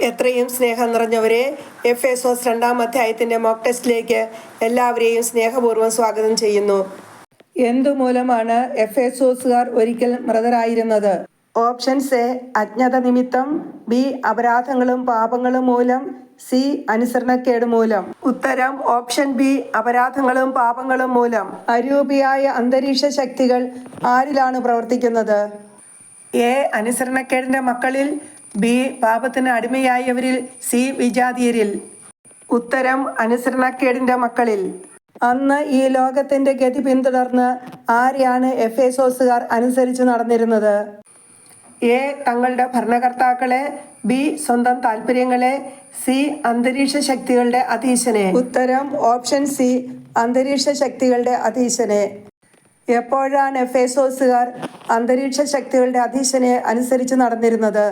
എത്രയും സ്നേഹം നിറഞ്ഞവരെ എഫ് എസോസ് രണ്ടാം അധ്യായത്തിന്റെ മോക്ക് ടെസ്റ്റിലേക്ക് എല്ലാവരെയും സ്നേഹപൂർവം സ്വാഗതം ചെയ്യുന്നു. എന്തുമൂലമാണ് എഫ് എസോസുകാർ ഒരിക്കൽ മൃതരായിരുന്നത്? ഓപ്ഷൻസ് എ അജ്ഞത നിമിത്തം ബി അപരാധങ്ങളും പാപങ്ങളും മൂലം സി അനുസരണക്കേട് മൂലം. ഉത്തരം ഓപ്ഷൻ ബി അപരാധങ്ങളും പാപങ്ങളും മൂലം. അരൂപിയായ അന്തരീക്ഷ ശക്തികൾ ആരിലാണ് പ്രവർത്തിക്കുന്നത്? എ അനുസരണക്കേടിന്റെ മക്കളിൽ ബി പാപത്തിന് അടിമയായവരിൽ സി വിജാതീയരിൽ. ഉത്തരം അനുസരണക്കേടിന്റെ മക്കളിൽ. അന്ന് ഈ ലോകത്തിന്റെ ഗതി പിന്തുടർന്ന് ആരെയാണ് എഫ് എസോസുകാർ അനുസരിച്ച് നടന്നിരുന്നത്? എ തങ്ങളുടെ ഭരണകർത്താക്കളെ ബി സ്വന്തം താല്പര്യങ്ങളെ സി അന്തരീക്ഷ ശക്തികളുടെ അധീശനെ ഉത്തരം ഓപ്ഷൻ സി അന്തരീക്ഷ ശക്തികളുടെ അധീശനെ എപ്പോഴാണ് എഫ് എസോസുകാർ അന്തരീക്ഷ ശക്തികളുടെ അധീശനെ അനുസരിച്ച് നടന്നിരുന്നത്?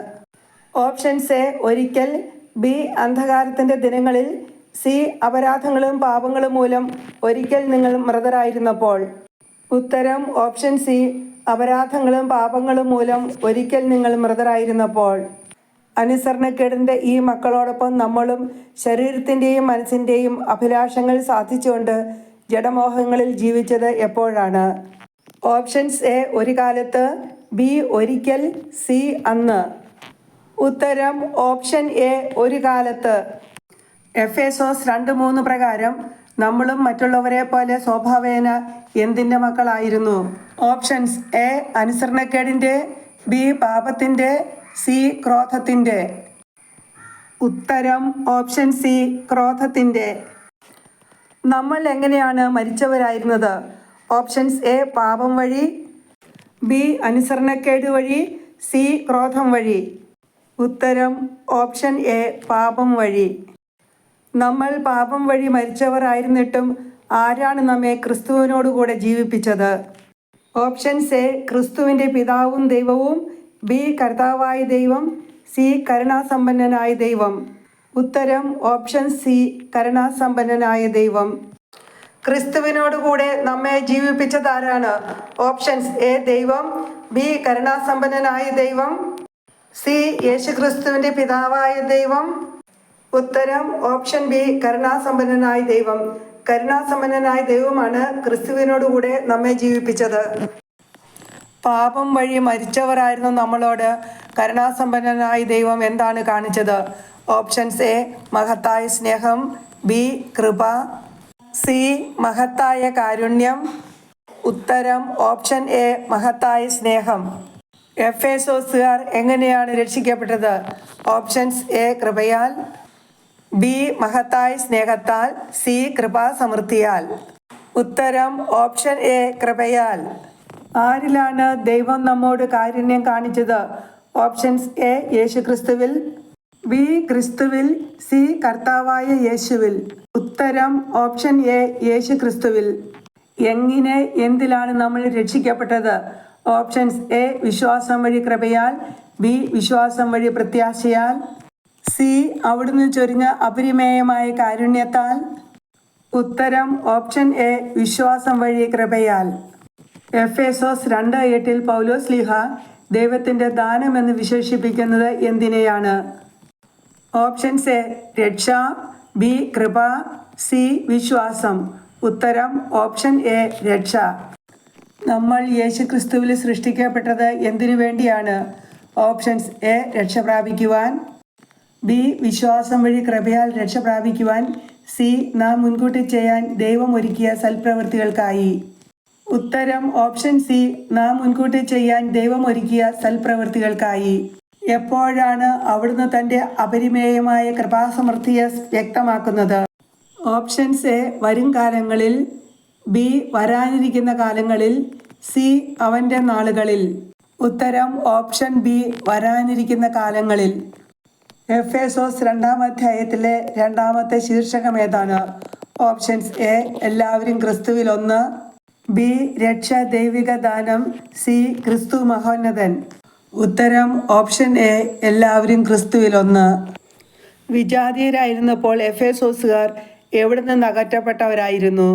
ഓപ്ഷൻസ് എ ഒരിക്കൽ. ബി അന്ധകാരത്തിന്റെ ദിനങ്ങളിൽ. സി അപരാധങ്ങളും പാപങ്ങളും മൂലം ഒരിക്കൽ നിങ്ങൾ മൃതരായിരുന്നപ്പോൾ. ഉത്തരം ഓപ്ഷൻ സി അപരാധങ്ങളും പാപങ്ങളും മൂലം ഒരിക്കൽ നിങ്ങൾ മൃതരായിരുന്നപ്പോൾ. അനുസരണക്കേടിന്റെ ഈ മക്കളോടൊപ്പം നമ്മളും ശരീരത്തിന്റെയും മനസ്സിന്റെയും അഭിലാഷങ്ങൾ സാധിച്ചുകൊണ്ട് ജഡമോഹങ്ങളിൽ ജീവിച്ചത് എപ്പോഴാണ്? ഓപ്ഷൻസ് എ ഒരു കാലത്ത്. ബി ഒരിക്കൽ. സി അന്ന്. ഉത്തരം ഓപ്ഷൻ എ ഒരു കാലത്ത്. എഫ് എസോസ് രണ്ട് മൂന്ന് പ്രകാരം നമ്മളും മറ്റുള്ളവരെ പോലെ സ്വഭാവേന എന്തിന്റെ മക്കളായിരുന്നു? ഓപ്ഷൻസ് എ അനുസരണക്കേടിന്റെ ബി പാപത്തിന്റെ സി ക്രോധത്തിന്റെ ഉത്തരം ഓപ്ഷൻ സി ക്രോധത്തിന്റെ നമ്മൾ എങ്ങനെയാണ് മരിച്ചവരായിരുന്നത്? ഓപ്ഷൻസ് എ പാപം വഴി ബി അനുസരണക്കേട് വഴി സി ക്രോധം വഴി. ഉത്തരം ഓപ്ഷൻ എ പാപം വഴി. നമ്മൾ പാപം വഴി മരിച്ചവരായിരുന്നിട്ടും ആരാണ് നമ്മെ ക്രിസ്തുവിനോടുകൂടെ ജീവിപ്പിച്ചത്? ഓപ്ഷൻസ് എ ക്രിസ്തുവിന്റെ പിതാവും ദൈവവും ബി കർത്താവായ ദൈവം സി കരുണാസമ്പന്നനായ ദൈവം. ഉത്തരം ഓപ്ഷൻ സി കരുണാസമ്പന്നനായ ദൈവം. ക്രിസ്തുവിനോടുകൂടെ നമ്മെ ജീവിപ്പിച്ചതാരാണ്? ഓപ്ഷൻസ് എ ദൈവം ബി കരുണാസമ്പന്നനായ ദൈവം സി യേശുക്രിസ്തുവിന്റെ പിതാവായ ദൈവം. ഉത്തരം ഓപ്ഷൻ ബി കരുണാസമ്പന്നനായ ദൈവം. കരുണാസമ്പന്നനായ ദൈവമാണ് ക്രിസ്തുവിനോടുകൂടെ നമ്മെ ജീവിപ്പിച്ചത്. പാപം വഴി മരിച്ചവരായിരുന്നു നമ്മളോട്. കരുണാസമ്പന്നനായ ദൈവം എന്താണ് കാണിച്ചത്? ഓപ്ഷൻസ് എ മഹത്തായ സ്നേഹം. ബി കൃപ. സി മഹത്തായ കാരുണ്യം. ഉത്തരം ഓപ്ഷൻ എ മഹത്തായ സ്നേഹം. എഫ് എസോസുകാർ എങ്ങനെയാണ് രക്ഷിക്കപ്പെട്ടത്? ഓപ്ഷൻസ് എ കൃപയാൽ. ബി മഹത്തായ സ്നേഹത്താൽ. സി കൃപാസമൃദ്ധിയാൽ. ഉത്തരം ഓപ്ഷൻ എ കൃപയാൽ. ആരിലാണ് ദൈവം നമ്മോട് കാരുണ്യം കാണിച്ചത്? ഓപ്ഷൻസ് എ യേശുക്രിസ്തുവിൽ. ബി ക്രിസ്തുവിൽ. സി കർത്താവായ യേശുവിൽ. ഉത്തരം ഓപ്ഷൻ എ യേശുക്രിസ്തുവിൽ. എങ്ങനെ എന്തിലാണ് നമ്മൾ രക്ഷിക്കപ്പെട്ടത്? ഓപ്ഷൻസ് എ വിശ്വാസം വഴി കൃപയാൽ ബി വിശ്വാസം വഴി പ്രത്യാശയാൽ സി അവിടുന്ന് ചൊരിഞ്ഞ അപരിമേയമായ കാരുണ്യത്താൽ. ഉത്തരം ഓപ്ഷൻ എ വിശ്വാസം വഴി കൃപയാൽ. എഫ് എസോസ് രണ്ട് എട്ടിൽ പൗലോസ് ലിഹ ദൈവത്തിന്റെ എന്ന് വിശേഷിപ്പിക്കുന്നത് എന്തിനെയാണ്? ഓപ്ഷൻസ് എ രക്ഷ ബി കൃപ സി വിശ്വാസം. ഉത്തരം ഓപ്ഷൻ എ രക്ഷ. നമ്മൾ യേശുക്രിസ്തുവിൽ സൃഷ്ടിക്കപ്പെട്ടത് എന്തിനു വേണ്ടിയാണ്? ഓപ്ഷൻസ് എ രക്ഷ പ്രാപിക്കുവാൻ. ബി വിശ്വാസം വഴി കൃപയാൽ രക്ഷ പ്രാപിക്കുവാൻ. സി നാം മുൻകൂട്ടി ചെയ്യാൻ ദൈവം ഒരുക്കിയ സൽപ്രവൃത്തികൾക്കായി. ഉത്തരം ഓപ്ഷൻ സി നാം മുൻകൂട്ടി ചെയ്യാൻ ദൈവം ഒരുക്കിയ സൽപ്രവൃത്തികൾക്കായി. എപ്പോഴാണ് അവിടുന്ന് തന്റെ അപരിമേയമായ കൃപാസമൃദ്ധിയെ വ്യക്തമാക്കുന്നത്? ഓപ്ഷൻസ് എ വരും കാലങ്ങളിൽ ബി വരാനിരിക്കുന്ന കാലങ്ങളിൽ സി അവന്റെ നാളുകളിൽ. ഉത്തരം ഓപ്ഷൻ ബി വരാനിരിക്കുന്ന കാലങ്ങളിൽ. എഫ് എസോസ് രണ്ടാം അധ്യായത്തിലെ രണ്ടാമത്തെ ശീർഷകം ഏതാണ്? ഓപ്ഷൻസ് എ എല്ലാവരും ക്രിസ്തുവിൽ ഒന്ന്. ബി രക്ഷ ദൈവിക ദാനം. സി ക്രിസ്തു മഹോന്നതൻ. ഉത്തരം ഓപ്ഷൻ എ എല്ലാവരും ക്രിസ്തുവിൽ ഒന്ന്. വിജാതീയരായിരുന്നപ്പോൾ എഫ് എസോസുകാർ എവിടെ നിന്ന് അകറ്റപ്പെട്ടവരായിരുന്നു?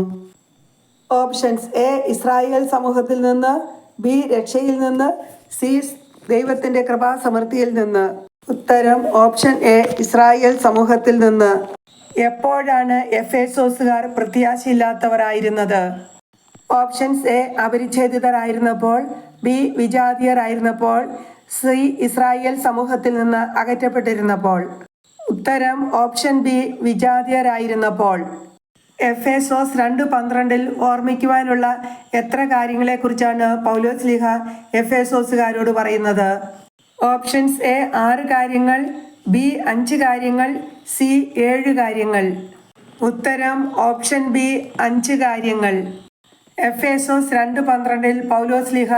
ഓപ്ഷൻസ് എ ഇസ്രായേൽ സമൂഹത്തിൽ നിന്ന് ബി രക്ഷയിൽ നിന്ന് സി ദൈവത്തിന്റെ കൃപാസമൃദ്ധിയിൽ നിന്ന്. ഉത്തരം ഓപ്ഷൻ എ ഇസ്രായേൽ സമൂഹത്തിൽ നിന്ന്. എപ്പോഴാണ് എഫേസോസുകാർ പ്രത്യാശയില്ലാത്തവരായിരുന്നത്? ഓപ്ഷൻസ് എ അപരിച്ഛേദിതരായിരുന്നപ്പോൾ ബി വിജാതീയരായിരുന്നപ്പോൾ സി ഇസ്രായേൽ സമൂഹത്തിൽ നിന്ന് അകറ്റപ്പെട്ടിരുന്നപ്പോൾ. ഉത്തരം ഓപ്ഷൻ ബി വിജാതീയരായിരുന്നപ്പോൾ. എഫേസോസ് രണ്ട് പന്ത്രണ്ടിൽ ഓർമ്മിക്കുവാനുള്ള എത്ര കാര്യങ്ങളെക്കുറിച്ചാണ് പൗലോസ് ലിഹ എഫ് എസോസുകാരോട് പറയുന്നത്? ഓപ്ഷൻസ് എ ആറ് കാര്യങ്ങൾ ബി അഞ്ച് കാര്യങ്ങൾ സി ഏഴ് കാര്യങ്ങൾ. ഉത്തരം ഓപ്ഷൻ ബി അഞ്ച് കാര്യങ്ങൾ. എഫ് എസോസ് രണ്ട് പന്ത്രണ്ടിൽ പൗലോസ് ലിഹ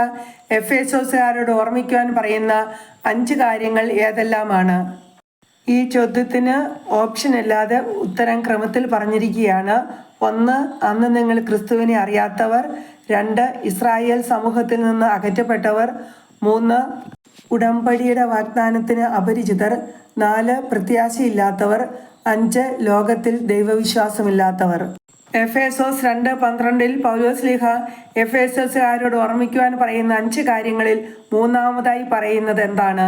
എഫ് എസോസുകാരോട് ഓർമ്മിക്കുവാൻ പറയുന്ന അഞ്ച് കാര്യങ്ങൾ ഏതെല്ലാമാണ്? ഈ ചോദ്യത്തിന് ഓപ്ഷൻ അല്ലാതെ ഉത്തരം ക്രമത്തിൽ പറഞ്ഞിരിക്കുകയാണ്. ഒന്ന് അന്ന് നിങ്ങൾ ക്രിസ്തുവിനെ അറിയാത്തവർ. രണ്ട് ഇസ്രായേൽ സമൂഹത്തിൽ നിന്ന് അകറ്റപ്പെട്ടവർ. മൂന്ന് ഉടമ്പടിയുടെ വാഗ്ദാനത്തിന് അപരിചിതർ. നാല് പ്രത്യാശയില്ലാത്തവർ. അഞ്ച് ലോകത്തിൽ ദൈവവിശ്വാസമില്ലാത്തവർ. എഫ് എഫേസോസ് രണ്ട് പന്ത്രണ്ടിൽ പൗലോസ് ലിഹ എഫ് എഫേസോസുകാരോട് ഓർമ്മിക്കുവാൻ പറയുന്ന അഞ്ച് കാര്യങ്ങളിൽ മൂന്നാമതായി പറയുന്നത് എന്താണ്?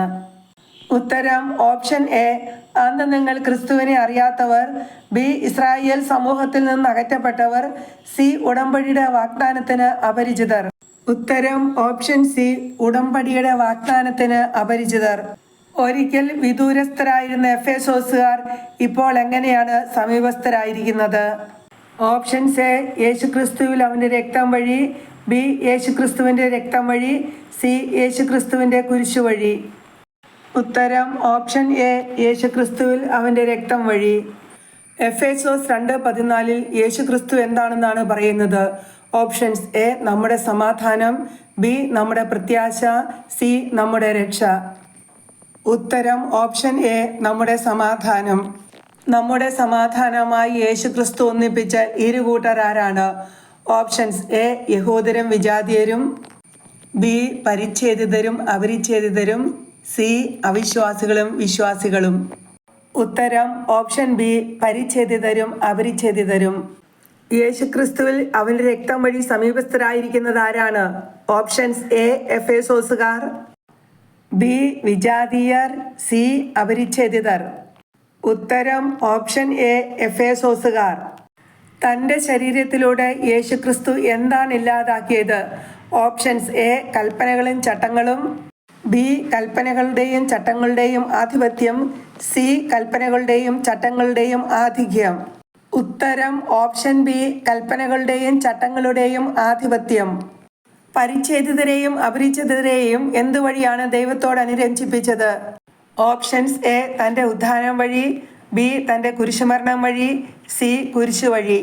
ഉത്തരം ഓപ്ഷൻ എ. അന്ന് നിങ്ങൾ ക്രിസ്തുവിനെ അറിയാത്തവർ ബി. ഇസ്രായേൽ സമൂഹത്തിൽ നിന്ന് അകറ്റപ്പെട്ടവർ സി. ഉടമ്പടിയുടെ വാഗ്ദാനത്തിന് അപരിചിതർ. ഉത്തരം ഓപ്ഷൻ സി. ഉടമ്പടിയുടെ വാഗ്ദാനത്തിന് അപരിചിതർ. ഒരിക്കൽ വിദൂരസ്ഥരായിരുന്ന എഫ് എ സോസുകാർ ഇപ്പോൾ എങ്ങനെയാണ് സമീപസ്ഥരായിരിക്കുന്നത്? ഓപ്ഷൻസ് എ യേശുക്രിസ്തുവിൽ അവന്റെ രക്തം വഴി ബി. യേശുക്രിസ്തുവിന്റെ രക്തം വഴി സി. യേശുക്രിസ്തുവിന്റെ കുരിശു വഴി. ഉത്തരം ഓപ്ഷൻ എ യേശുക്രിസ്തുവിൽ അവന്റെ രക്തം വഴി. എഫ് എഫേസോസ് രണ്ട് പതിനാലിൽ യേശുക്രിസ്തു എന്താണെന്നാണ് പറയുന്നത്? ഓപ്ഷൻസ് എ നമ്മുടെ സമാധാനം ബി നമ്മുടെ പ്രത്യാശ സി നമ്മുടെ രക്ഷ. ഉത്തരം ഓപ്ഷൻ എ നമ്മുടെ സമാധാനം. നമ്മുടെ സമാധാനമായി യേശുക്രിസ്തു ഒന്നിപ്പിച്ച ഇരു കൂട്ടരാരാണ് ഓപ്ഷൻസ് എ യഹൂദരും വിജാതീയരും ബി പരിച്ഛേദിതരും അപരിച്ഛേദിതരും സി. അവിശ്വാസികളും വിശ്വാസികളും. ഉത്തരം ഓപ്ഷൻ ബി. പരിച്ഛേദിതരും അപരിച്ഛേദിതരും. യേശുക്രിസ്തുവിൽ അവന്റെ രക്തം വഴി സമീപസ്ഥരായിരിക്കുന്നത് ആരാണ് ഓപ്ഷൻസ് എ. എഫ് എഫേസോസുകാർ. ബി. വിജാതീയർ. സി. അപരിച്ഛേദിതർ. ഉത്തരം ഓപ്ഷൻ എ. എഫ് എഫേസോസുകാർ. തന്റെ ശരീരത്തിലൂടെ യേശുക്രിസ്തു എന്താണ് ഇല്ലാതാക്കിയത്? Options A. കൽപ്പനകളും ചട്ടങ്ങളും. ബി കൽപ്പനകളുടെയും ചട്ടങ്ങളുടെയും ആധിപത്യം സി കൽപ്പനകളുടെയും ചട്ടങ്ങളുടെയും ആധിക്യം. ഉത്തരം ഓപ്ഷൻ ബി കൽപ്പനകളുടെയും ചട്ടങ്ങളുടെയും ആധിപത്യം. പരിച്ഛേദിതരെയും അപരിച്ഛേദിതരെയും എന്തുവഴിയാണ് ദൈവത്തോട് അനുരഞ്ജിപ്പിച്ചത്? ഓപ്ഷൻസ് എ തന്റെ ഉദ്ധാനം വഴി ബി തന്റെ കുരിശുമരണം വഴി സി കുരിശു വഴി.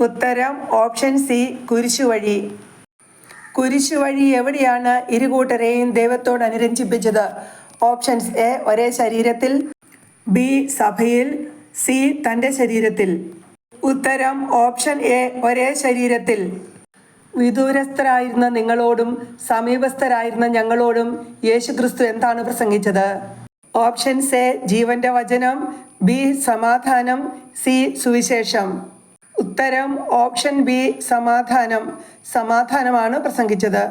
ഉത്തരം ഓപ്ഷൻ സി കുരിശു വഴി. കുരിശു വഴി എവിടെയാണ് ഇരുകൂട്ടരെയും ദൈവത്തോട് അനുരഞ്ജിപ്പിച്ചത്? ഓപ്ഷൻസ് എ ഒരേ ശരീരത്തിൽ ബി സഭയിൽ സി തന്റെ ശരീരത്തിൽ. ഉത്തരം ഓപ്ഷൻ എ ഒരേ ശരീരത്തിൽ. വിദൂരസ്ഥരായിരുന്ന നിങ്ങളോടും സമീപസ്ഥരായിരുന്ന ഞങ്ങളോടും യേശുക്രിസ്തു എന്താണ് പ്രസംഗിച്ചത്? ഓപ്ഷൻസ് എ ജീവന്റെ വചനം ബി സമാധാനം സി സുവിശേഷം. ഉത്തരം ഓപ്ഷൻ ബി സമാധാനം. സമാധാനമാണ് പ്രസംഗിച്ചത്.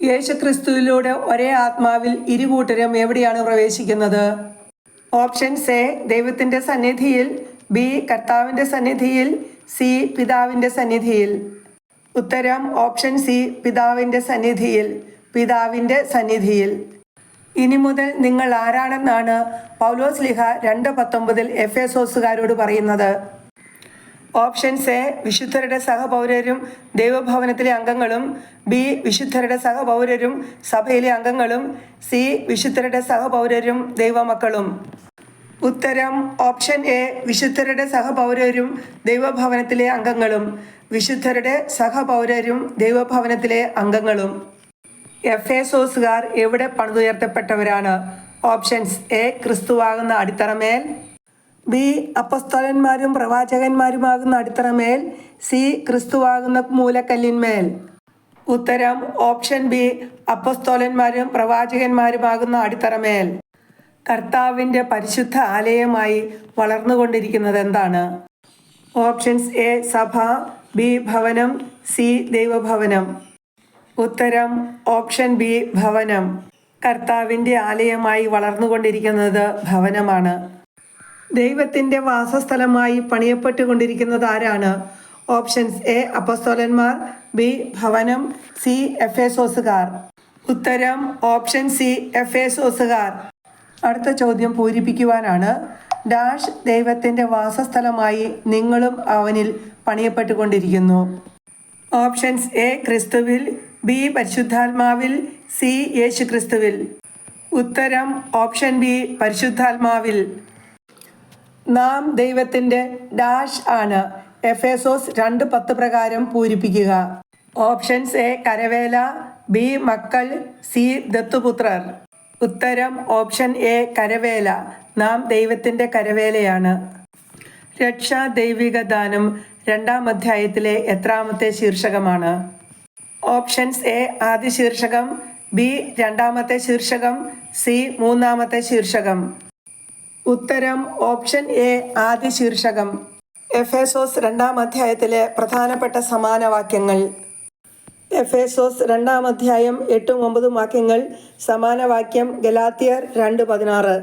യേശുക്രിസ്തുവിലൂടെ ഒരേ ആത്മാവിൽ ഇരുകൂട്ടരും എവിടെയാണ് പ്രവേശിക്കുന്നത്? ഓപ്ഷൻസ് എ ദൈവത്തിന്റെ സന്നിധിയിൽ ബി കർത്താവിന്റെ സന്നിധിയിൽ സി പിതാവിന്റെ സന്നിധിയിൽ. ഉത്തരം ഓപ്ഷൻ സി പിതാവിന്റെ സന്നിധിയിൽ പിതാവിന്റെ സന്നിധിയിൽ. ഇനി മുതൽ നിങ്ങൾ ആരാണെന്നാണ് പൗലോസ് ലിഹ രണ്ട് പത്തൊമ്പതിൽ എഫ് എസോസുകാരോട് പറയുന്നത്? ഓപ്ഷൻസ് എ വിശുദ്ധരുടെ സഹപൗരരും ദൈവഭവനത്തിലെ അംഗങ്ങളും ബി വിശുദ്ധരുടെ സഹപൗരരും സഭയിലെ അംഗങ്ങളും സി വിശുദ്ധരുടെ സഹപൗരരും ദൈവമക്കളും. ഉത്തരം ഓപ്ഷൻ എ വിശുദ്ധരുടെ സഹപൗരരും ദൈവഭവനത്തിലെ അംഗങ്ങളും വിശുദ്ധരുടെ സഹപൗരരും ദൈവഭവനത്തിലെ അംഗങ്ങളും. എഫ് എസോസുകാർ എവിടെ പണിതുയർത്തപ്പെട്ടവരാണ്? ഓപ്ഷൻസ് എ ക്രിസ്തുവാകുന്ന അടിത്തറമേൽ. ബി അപ്പസ്തോലന്മാരും പ്രവാചകന്മാരുമാകുന്ന അടിത്തറമേൽ സി ക്രിസ്തുവാകുന്ന മൂലക്കല്ലിന്മേൽ. ഉത്തരം ഓപ്ഷൻ ബി അപ്പസ്തോലന്മാരും പ്രവാചകന്മാരുമാകുന്ന അടിത്തറമേൽ. കർത്താവിന്റെ പരിശുദ്ധ ആലയമായി വളർന്നുകൊണ്ടിരിക്കുന്നത് എന്താണ് ഓപ്ഷൻസ് എ സഭ ബി ഭവനം സി ദൈവഭവനം. ഉത്തരം ഓപ്ഷൻ ബി ഭവനം. കർത്താവിന്റെ ആലയമായി വളർന്നുകൊണ്ടിരിക്കുന്നത് ഭവനമാണ്. ദൈവത്തിന്റെ വാസസ്ഥലമായി പണിയപ്പെട്ടുകൊണ്ടിരിക്കുന്നത് ആരാണ്? ഓപ്ഷൻസ് എ അപ്പസ്തോലന്മാർ ബി ഭവനം സി എഫേസോസുകാർ. ഉത്തരം ഓപ്ഷൻ സി എഫേസോസുകാർ. അടുത്ത ചോദ്യം പൂരിപ്പിക്കുവാനാണ്. ഡാഷ് ദൈവത്തിന്റെ വാസസ്ഥലമായി നിങ്ങളും അവനിൽ പണിയപ്പെട്ടുകൊണ്ടിരിക്കുന്നു. ഓപ്ഷൻസ് എ ക്രിസ്തുവിൽ ബി പരിശുദ്ധാത്മാവിൽ സി യേശു ക്രിസ്തുവിൽ ഉത്തരം ഓപ്ഷൻ ബി പരിശുദ്ധാത്മാവിൽ. നാം ദൈവത്തിന്റെ ഡാഷ് ആണ്. എഫേസോസ് രണ്ട് പത്ത് പ്രകാരം പൂരിപ്പിക്കുക. ഓപ്ഷൻസ് എ കരവേല ബി മക്കൾ സി ദത്തുപുത്രർ. ഉത്തരം ഓപ്ഷൻ എ കരവേല. നാം ദൈവത്തിന്റെ കരവേലയാണ്. രക്ഷാ ദൈവിക ദാനം രണ്ടാം അധ്യായത്തിലെ എത്രാമത്തെ ശീർഷകമാണ്. ഓപ്ഷൻസ് എ ആദ്യ ശീർഷകം ബി രണ്ടാമത്തെ ശീർഷകം സി മൂന്നാമത്തെ ശീർഷകം. ഉത്തരം ഓപ്ഷൻ എ ആദ്യ ശീർഷകം. എഫേസോസ് രണ്ടാം അധ്യായത്തിലെ പ്രധാനപ്പെട്ട സമാനവാക്യങ്ങൾ. എഫേസോസ് രണ്ടാം അധ്യായം എട്ടും ഒമ്പതും വാക്യങ്ങൾ സമാനവാക്യം ഗലാത്തിയർ രണ്ട് പതിനാറ്.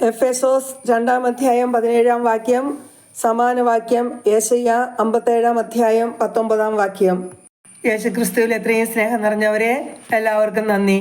എഫേസോസ് രണ്ടാം അധ്യായം പതിനേഴാം വാക്യം സമാനവാക്യം യേശയ്യ അമ്പത്തേഴാം അധ്യായം പത്തൊമ്പതാം വാക്യം. യേശുക്രിസ്തുവിൽ എത്രയും സ്നേഹം നിറഞ്ഞവരെ എല്ലാവർക്കും നന്ദി.